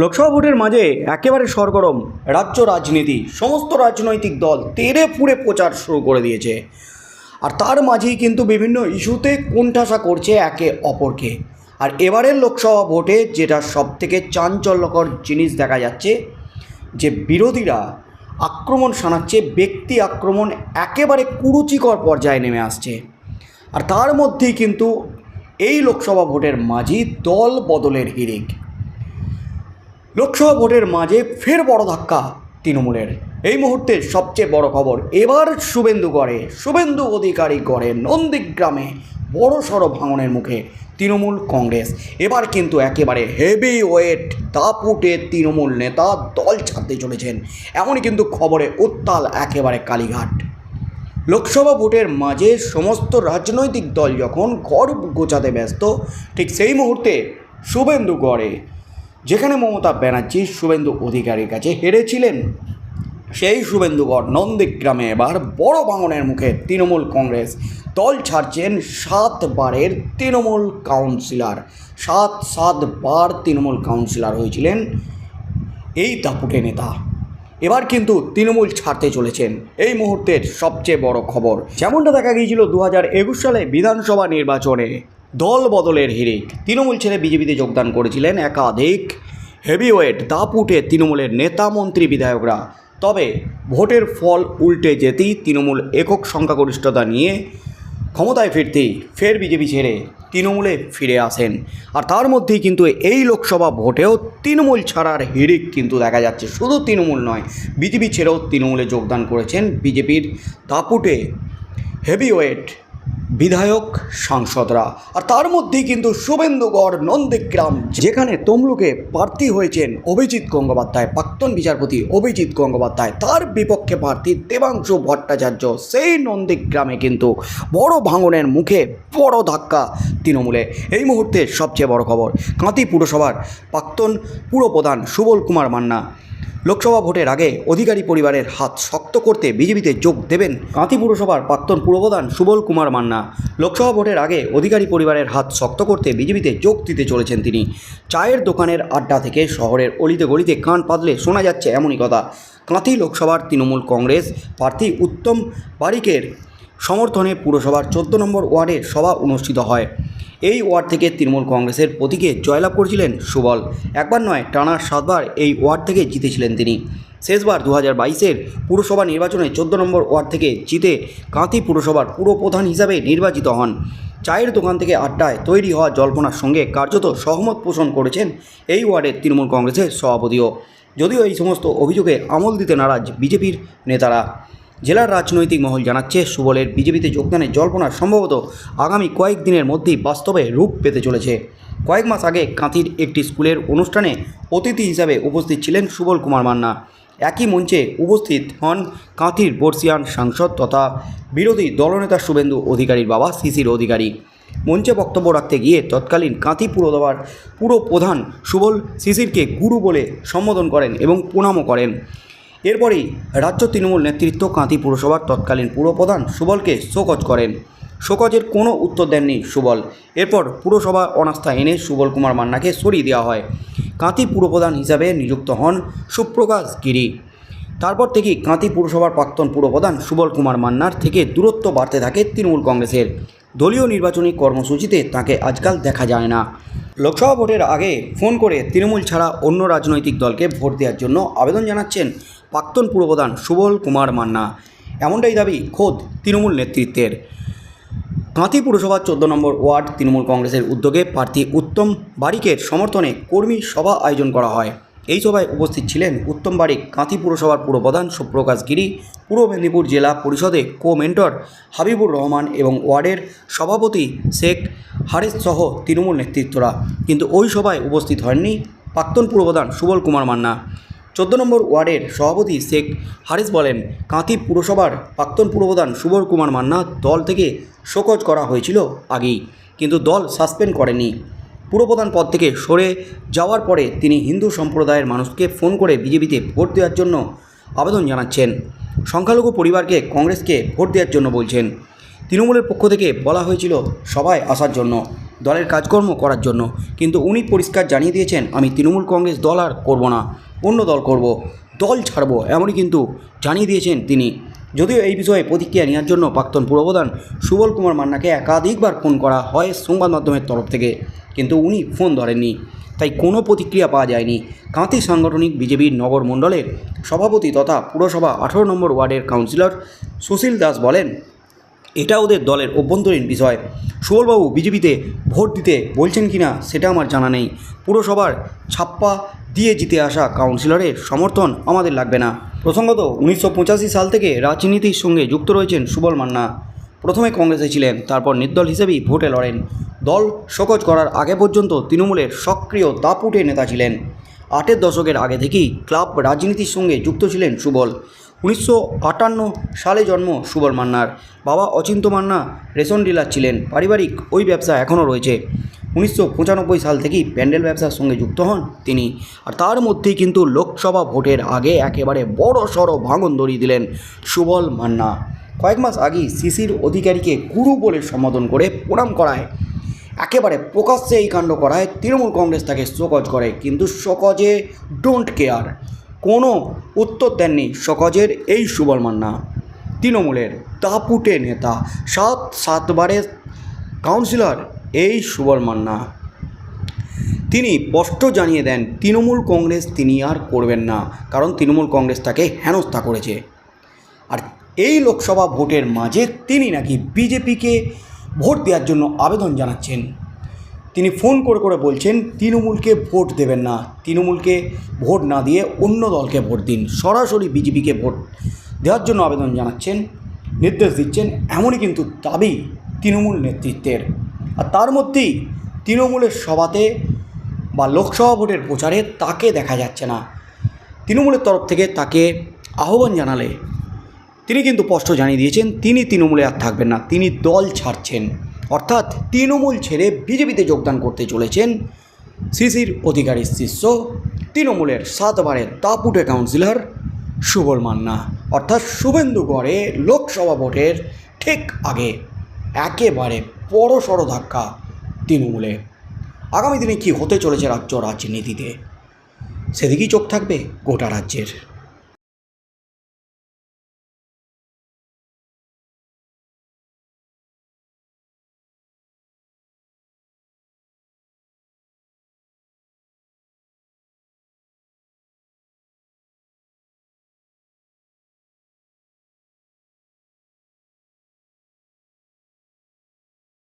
লোকসভা ভোটের মাঝে একেবারে সরগরম। রাজ্য রাজনীতি, সমস্ত রাজনৈতিক দল তেড়ে ফুড়ে প্রচার শুরু করে দিয়েছে। আর তার মাঝেই কিন্তু বিভিন্ন ইস্যুতে কোণঠাসা করছে একে অপরকে। আর এবারের লোকসভা ভোটে যেটা সবথেকে চাঞ্চল্যকর জিনিস দেখা যাচ্ছে, যে বিরোধীরা আক্রমণ শানাচ্ছে, ব্যক্তি আক্রমণ একেবারে কুরুচিকর পর্যায়ে নেমে আসছে। আর তার মধ্যেই কিন্তু এই লোকসভা ভোটের মাঝেই দল বদলের হিড়িক। লোকসভা ভোটের মাঝে ফের বড় ধাক্কা তৃণমূলের। এই মুহূর্তে সবচেয়ে বড় খবর, এবার শুভেন্দু গড়ে, শুভেন্দু অধিকারী গড়ে নন্দীগ্রামে বড় সড়ো ভাঙনের মুখে তৃণমূল কংগ্রেস। এবার কিন্তু একেবারে হেভি ওয়েট দাপুটে তৃণমূল নেতা দল ছাড়তে চলেছেন। এমনই কিন্তু খবরে উত্তাল একেবারে কালীঘাট। লোকসভা ভোটের মাঝে সমস্ত রাজনৈতিক দল যখন ঘর গোছাতে ব্যস্ত, ঠিক সেই মুহূর্তে শুভেন্দু গড়ে যেখানে মমতা ব্যানার্জি শুভেন্দু অধিকারীর কাছে হেরেছিলেন। সেই শুভেন্দুগড় নন্দীগ্রামে এবার বড় ভাঙনের মুখে তৃণমূল কংগ্রেস। দল ছাড়ছেন সাতবারের তৃণমূল কাউন্সিলর। সাত সাতবার তৃণমূল কাউন্সিলর হয়েছিলেন এই দাপুটে নেতা। এবার কিন্তু তৃণমূল ছাড়তে চলেছেন। এই মুহূর্তের সবচেয়ে বড় খবর, যেমনটা দেখা গিয়েছিল দু হাজার একুশ সালে বিধানসভা নির্বাচনে। দল বদলের হিড়িক। তৃণমূল ছেড়ে বিজেপিতে যোগদান করেছিলেন একাধিক হেভিওয়েট, দাপুটে তৃণমূলের নেতা, মন্ত্রী, বিধায়করা। তবে ভোটের ফল উল্টে যেতেই তৃণমূল একক সংখ্যাগরিষ্ঠতা নিয়ে ক্ষমতায় ফিরতেই ফের বিজেপি ছেড়ে তৃণমূলে ফিরে আসেন। আর তার মধ্যেই কিন্তু এই লোকসভা ভোটেও তৃণমূল ছাড়ার হিড়িক কিন্তু দেখা যাচ্ছে। শুধু তৃণমূল নয়, বিজেপি ছেড়েও তৃণমূলে যোগদান করেছেন বিজেপির দাপুটে হেভিওয়েট বিধায়ক, সাংসদরা আর তার মধ্যেই কিন্তু শুভেন্দুগড়, নন্দীগ্রাম, যেখানে তমলুকে প্রার্থী হয়েছেন অভিজিৎ গঙ্গোপাধ্যায়, প্রাক্তন বিচারপতি অভিজিৎ গঙ্গোপাধ্যায়। তার বিপক্ষে প্রার্থী দেবাংশু ভট্টাচার্য সেই নন্দীগ্রামে কিন্তু বড় ভাঙনের মুখে বড় ধাক্কা তৃণমূলে। এই মুহূর্তে সবচেয়ে বড় খবর কাঁতি পুরসভার প্রাক্তন পুরপ্রধান সুবল কুমার মান্না। লোকসভা ভোটের আগে অধিকারী পরিবারের হাত শক্ত করতে বিজেপিতে যোগ দেবেন কাঁথি পুরসভার প্রাক্তন পুরপ্রধান সুবল কুমার মান্না। লোকসভা ভোটের আগে অধিকারী পরিবারের হাত শক্ত করতে বিজেপিতে যোগ দিতে চলেছেন তিনি। চায়ের দোকানের আড্ডা থেকে শহরের অলিতে গলিতে কান পাতলে শোনা যাচ্ছে এমনই কথা। কাঁথি লোকসভার তৃণমূল কংগ্রেস প্রার্থী উত্তম বারিকের সমর্থনে পুরসভার চোদ্দ নম্বর ওয়ার্ডের সভা অনুষ্ঠিত হয়। এই ওয়ার্ড থেকে তৃণমূল কংগ্রেসের প্রতীকে জয়লাভ করেছিলেন সুবল। একবার নয়, টানা সাতবার এই ওয়ার্ড থেকে জিতেছিলেন তিনি। শেষবার দু হাজার বাইশের পুরসভা নির্বাচনে চোদ্দ নম্বর ওয়ার্ড থেকে জিতে কাঁথি পুরসভার পুরপ্রধান হিসাবে নির্বাচিত হন। চায়ের দোকান থেকে আড্ডায় তৈরি হওয়া জল্পনার সঙ্গে কার্যত সহমত পোষণ করেছেন এই ওয়ার্ডের তৃণমূল কংগ্রেসের সভাপতিও। যদিও এই সমস্ত অভিযোগে আমল দিতে নারাজ বিজেপির নেতারা। জেলার রাজনৈতিক মহল জানাচ্ছে, সুবলের বিজেপিতে যোগদানের জল্পনা সম্ভবত আগামী কয়েক দিনের মধ্যেই বাস্তবে রূপ পেতে চলেছে। কয়েক মাস আগে কাঁথির একটি স্কুলের অনুষ্ঠানে অতিথি হিসাবে উপস্থিত ছিলেন সুবল কুমার মান্না। একই মঞ্চে উপস্থিত হন কাঁথির বর্ষিয়ান সাংসদ তথা বিরোধী দলনেতা শুভেন্দু অধিকারীর বাবা শিশির অধিকারী। মঞ্চে বক্তব্য রাখতে গিয়ে তৎকালীন কাঁথি পুরসভার পুরো প্রধান সুবল শিশিরকে গুরু বলে সম্বোধন করেন এবং প্রণামও করেন। এরপরেই রাজ্য তৃণমূল নেতৃত্ব কাঁথি পুরসভার তৎকালীন পুরপ্রধান সুবলকে শোকজ করেন। শোকজের কোনো উত্তর দেননি সুবল। এরপর পুরসভা অনাস্থা এনে সুবল কুমার মান্নাকে সরিয়ে দেওয়া হয়। কাঁথি পুরপ্রধান হিসাবে নিযুক্ত হন সুপ্রকাশ গিরি। তারপর থেকেই কাঁথি পুরসভার প্রাক্তন পুরপ্রধান সুবল কুমার মান্নার থেকে দূরত্ব বাড়তে থাকে তৃণমূল কংগ্রেসের। দলীয় নির্বাচনী কর্মসূচিতে তাকে আজকাল দেখা যায় না। লোকসভা ভোটের আগে ফোন করে তৃণমূল ছাড়া অন্য রাজনৈতিক দলকে ভোট দেওয়ার জন্য আবেদন জানাচ্ছেন প্রাক্তন পুরপ্রধান সুবল কুমার মান্না। এমনটাই দাবি খোদ তৃণমূল নেতৃত্বের। কাঁথি পুরসভার চোদ্দ নম্বর ওয়ার্ড তৃণমূল কংগ্রেসের উদ্যোগে প্রার্থী উত্তম বারিকের সমর্থনে কর্মী সভা আয়োজন করা হয়। এই সভায় উপস্থিত ছিলেন উত্তম বারিক কাঁথি পুরসভার পুরপ্রধান সুপ্রকাশ গিরি, পূর্ব মেদিনীপুর জেলা পরিষদে কো মেন্টর হাবিবুর রহমান এবং ওয়ার্ডের সভাপতি শেখ হারিস সহ তৃণমূল নেতৃত্বরা। কিন্তু ওই সভায় উপস্থিত হননি প্রাক্তন পুরপ্রধান সুবল কুমার মান্না। চোদ্দ নম্বর ওয়ার্ডের সভাপতি শেখ হারিস বলেন, কাঁথি পুরসভার প্রাক্তন পুরপ্রধান সুবল কুমার মান্না দল থেকে শোকজ করা হয়েছিল আগেই, কিন্তু দল সাসপেন্ড করেনি। পুরপ্রধান পদ থেকে সরে যাওয়ার পরে তিনি হিন্দু সম্প্রদায়ের মানুষকে ফোন করে বিজেপিতে ভোট দেওয়ার জন্য আবেদন জানাচ্ছেন। সংখ্যালঘু পরিবারকে কংগ্রেসকে ভোট দেওয়ার জন্য বলছেন। তৃণমূলের পক্ষ থেকে বলা হয়েছিল সবাই আসার জন্য, দলের কাজকর্ম করার জন্য। কিন্তু উনি পরিষ্কার জানিয়ে দিয়েছেন, আমি তৃণমূল কংগ্রেস দল আর করব না, অন্য দল করব, দল ছাড়বো এমনই কিন্তু জানিয়ে দিয়েছেন তিনি। যদিও এই বিষয়ে প্রতিক্রিয়া নেওয়ার জন্য প্রাক্তন পুরপ্রধান সুবল কুমার মান্নাকে একাধিকবার ফোন করা হয় সংবাদ মাধ্যমের তরফ থেকে। কিন্তু উনি ফোন ধরেননি। তাই কোনো প্রতিক্রিয়া পাওয়া যায়নি। কাঁথি সাংগঠনিক বিজেপির নগর মণ্ডলের সভাপতি তথা পুরসভা আঠেরো নম্বর ওয়ার্ডের কাউন্সিলর সুশীল দাস বলেন, এটা ওদের দলের অভ্যন্তরীণ বিষয়। সুবলবাবু বিজেপিতে ভোট দিতে বলছেন কি না সেটা আমার জানা নেই। পুরসভার ছাপ্পা দিয়ে জিতে আসা কাউন্সিলরের সমর্থন আমাদের লাগবে না। প্রসঙ্গত, উনিশশো পঁচাশি সাল থেকে রাজনীতির সঙ্গে যুক্ত রয়েছেন সুবল মান্না। প্রথমে কংগ্রেসে ছিলেন, তারপর নির্দল হিসেবেই ভোটে লড়েন। দল শোকজ করার আগে পর্যন্ত তৃণমূলের সক্রিয় দাপুটে নেতা ছিলেন। আটের দশকের আগে থেকেই ক্লাব রাজনীতির সঙ্গে যুক্ত ছিলেন সুবল। উনিশশো আটান্ন সালে জন্ম সুবল মান্নার। বাবা অচিন্ত মান্না রেশন ডিলার ছিলেন। পারিবারিক ওই ব্যবসা এখনও রয়েছে। উনিশশো পঁচানব্বই সাল থেকেই প্যান্ডেল ব্যবসার সঙ্গে যুক্ত হন তিনি। আর তার মধ্যেই কিন্তু লোকসভা ভোটের আগে একেবারে বড় সড়ো ভাঙন ধরিয়ে দিলেন সুবল মান্না। কয়েক মাস আগেই শিশির অধিকারীকে গুরু বলে সম্বোধন করে প্রণাম করায় একেবারে প্রকাশ্যে এই কাণ্ড করায় তৃণমূল কংগ্রেস তাকে শোকজ করে, কিন্তু শোকজে ডোন্ট কেয়ার কোনো উত্তর দেননি শোকজের এই সুবল মান্না তৃণমূলের দাপুটে নেতা, সাত সাতবারের কাউন্সিলর এই সুবল মান্না তিনি স্পষ্ট জানিয়ে দেন, তৃণমূল কংগ্রেস তিনি আর করবেন না, কারণ তৃণমূল কংগ্রেস তাকে হেনস্থা করেছে। আর এই লোকসভা ভোটের মাঝে তিনি নাকি বিজেপিকে ভোট দেওয়ার জন্য আবেদন জানাচ্ছেন। তিনি ফোন করে করে বলছেন, তৃণমূলকে ভোট দেবেন না। তৃণমূলকে ভোট না দিয়ে অন্য দলকে ভোট দিন। সরাসরি বিজেপিকে ভোট দেওয়ার জন্য আবেদন জানাচ্ছেন। নির্দেশ দিচ্ছেন, এমনই কিন্তু দাবি তৃণমূল নেতৃত্বের। আর তার মধ্যেই তৃণমূলের সভাতে বা লোকসভা ভোটের প্রচারে তাকে দেখা যাচ্ছে না। তৃণমূলের তরফ থেকে তাকে আহ্বান জানালে তিনি কিন্তু স্পষ্ট জানিয়ে দিয়েছেন, তিনি তৃণমূলে আর থাকবেন না, তিনি দল ছাড়ছেন। অর্থাৎ তৃণমূল ছেড়ে বিজেপিতে যোগদান করতে চলেছেন শিশির অধিকারী শিষ্য, তৃণমূলের সাতবারের তাপুটে কাউন্সিলর সুবল মান্না। অর্থাৎ শুভেন্দুগড়ে লোকসভা ভোটের ঠিক আগে একেবারে বড় সড়ো ধাক্কা তৃণমূলে। আগামী দিনে কী হতে চলেছে রাজ্য রাজনীতিতে? সেদিকেই চোখ থাকবে গোটা রাজ্যের।